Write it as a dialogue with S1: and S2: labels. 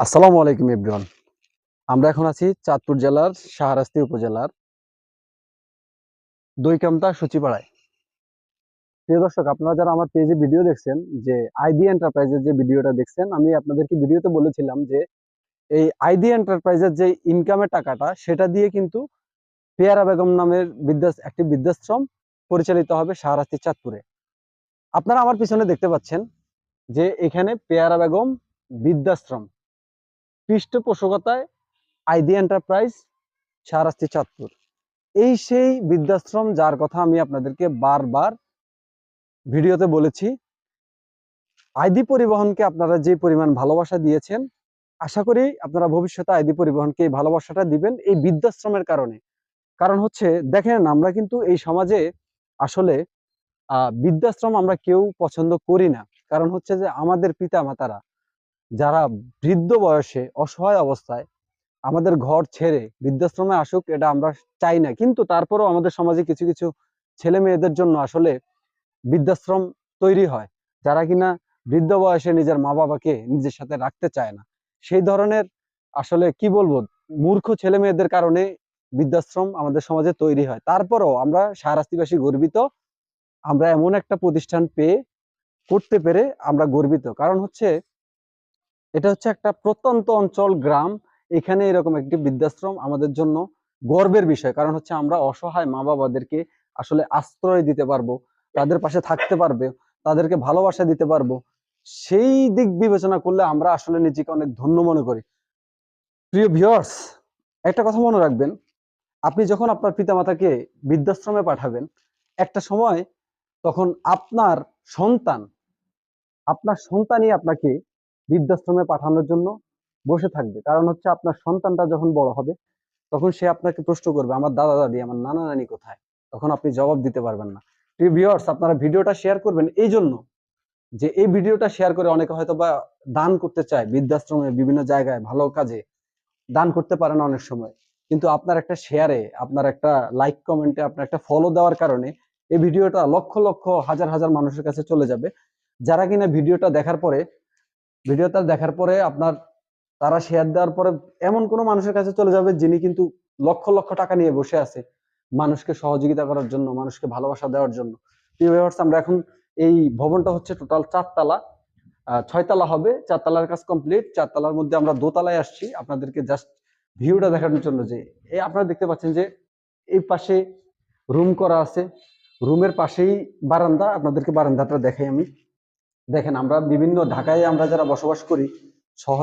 S1: আসসালামু আলাইকুম, এভরিওয়ান। আমরা এখন আছি চাঁদপুর জেলার শাহরাস্তি উপজেলার দইকামতা সচিপাড়ায়। প্রিয় দর্শক, আপনারা যারা আমার পেজে ভিডিও দেখছেন, যে আইডি এন্টারপ্রাইজের যে ভিডিওটা দেখছেন, আমি আপনাদেরকে ভিডিওতে বলেছিলাম যে এই আইডি এন্টারপ্রাইজের যে ইনকামের টাকাটা, সেটা দিয়ে কিন্তু পেয়ারা বেগম নামের বিদ্যা একটি বৃদ্ধাশ্রম পরিচালিত হবে শাহরাস্তি চাঁদপুরে। আপনারা আমার পিছনে দেখতে পাচ্ছেন যে এখানে পেয়ারা বেগম বৃদ্ধাশ্রম। পৃষ্ঠপোষকতায় আইডি এন্টারপ্রাইজ শাহরাস্তি চাঁদপুর। এই সেই বৃদ্ধাশ্রম যার কথা আমি আপনাদেরকে বারবার ভিডিওতে বলেছি। আইডি পরিবহনকে আপনারা যে পরিমাণ ভালোবাসা দিয়েছেন, আশা করি আপনারা ভবিষ্যতে আইডি পরিবহনকে এই ভালোবাসাটা দিবেন এই বৃদ্ধাশ্রমের কারণে। কারণ হচ্ছে, দেখেন আমরা কিন্তু এই সমাজে আসলে বৃদ্ধাশ্রম আমরা কেউ পছন্দ করি না। কারণ হচ্ছে যে আমাদের পিতা মাতারা যারা বৃদ্ধ বয়সে অসহায় অবস্থায় আমাদের ঘর ছেড়ে বৃদ্ধাশ্রমে আসুক, এটা আমরা চাই না। কিন্তু তারপরেও আমাদের সমাজে কিছু কিছু ছেলে মেয়েদের জন্য আসলে বৃদ্ধাশ্রম তৈরি হয়, যারা কিনা বৃদ্ধ বয়সে নিজের মা বাবাকে নিজের সাথে রাখতে চায় না। সেই ধরনের আসলে কি বলব, মূর্খ ছেলে মেয়েদের কারণে বৃদ্ধাশ্রম আমাদের সমাজে তৈরি হয়। তারপরেও আমরা সারাস্তিবাসী গর্বিত, আমরা এমন একটা প্রতিষ্ঠান পেয়ে, করতে পেরে আমরা গর্বিত। কারণ হচ্ছে এটা হচ্ছে একটা প্রত্যন্ত অঞ্চল, গ্রাম। এখানে এরকম একটি বৃদ্ধাশ্রম আমাদের জন্য গর্বের বিষয়। কারণ হচ্ছে আমরা অসহায় মা বাবাদেরকে আসলে আশ্রয় দিতে পারব, তাদের পাশে থাকতে পারবে, তাদেরকে ভালোবাসা দিতে পারব। সেই দিক বিবেচনা করলে আমরা আসলে নিজেকে অনেক ধন্য মনে করি। প্রিয় ভিউয়ার্স একটা কথা মনে রাখবেন। আপনি যখন আপনার পিতামাতাকে বৃদ্ধাশ্রমে পাঠাবেন, একটা সময় তখন আপনার সন্তান, আপনার সন্তানই আপনাকে বৃদ্ধাশ্রমে পাঠানোর জন্য বসে থাকবে। কারণ হচ্ছে আপনার সন্তানটা যখন বড় হবে, তখন সে আপনাকে প্রশ্ন করবে, আমার দাদা দাদি, আমার নানা নানি কোথায়? তখন আপনি জবাব দিতে পারবেন না। ভিউয়ার্স, আপনারা ভিডিওটা শেয়ার করবেন এই জন্য যে এই ভিডিওটা শেয়ার করে অনেকে হয়তো বা দান করতে চায়, বৃদ্ধাশ্রমে, বিভিন্ন জায়গায়, ভালো কাজে দান করতে পারে না অনেক সময়। কিন্তু আপনার একটা শেয়ারে আপনার একটা লাইক কমেন্টে আপনার একটা ফলো দেওয়ার কারণে এই ভিডিওটা লক্ষ লক্ষ, হাজার হাজার মানুষের কাছে চলে যাবে। যারা কিনা ভিডিওটা দেখার পরে ভিডিওটা দেখার পরে আপনার তারা শেয়ার দেওয়ার পরে এমন কোনো মানুষের কাছে চলে যাবে যিনি কিন্তু লক্ষ লক্ষ টাকা নিয়ে বসে আছে মানুষকে সহযোগিতা করার জন্য, মানুষকে ভালোবাসা দেওয়ার জন্য। আমরা এখন এই ভবনটা হচ্ছে টোটাল চারতলা। ছয়তলা হবে, চারতলার কাজ কমপ্লিট চারতলার মধ্যে আমরা দোতলায় আসছি। আপনাদেরকে জাস্ট ভিউটা দেখানোর জন্য যে, এই আপনারা দেখতে পাচ্ছেন যে, এই পাশে রুম করা আছে। রুমের পাশেই বারান্দা, আপনাদেরকে বারান্দাটা দেখাই আমি। দেখেন আমরা বিভিন্ন ঢাকায় আমরা যারা বসবাস করি শহর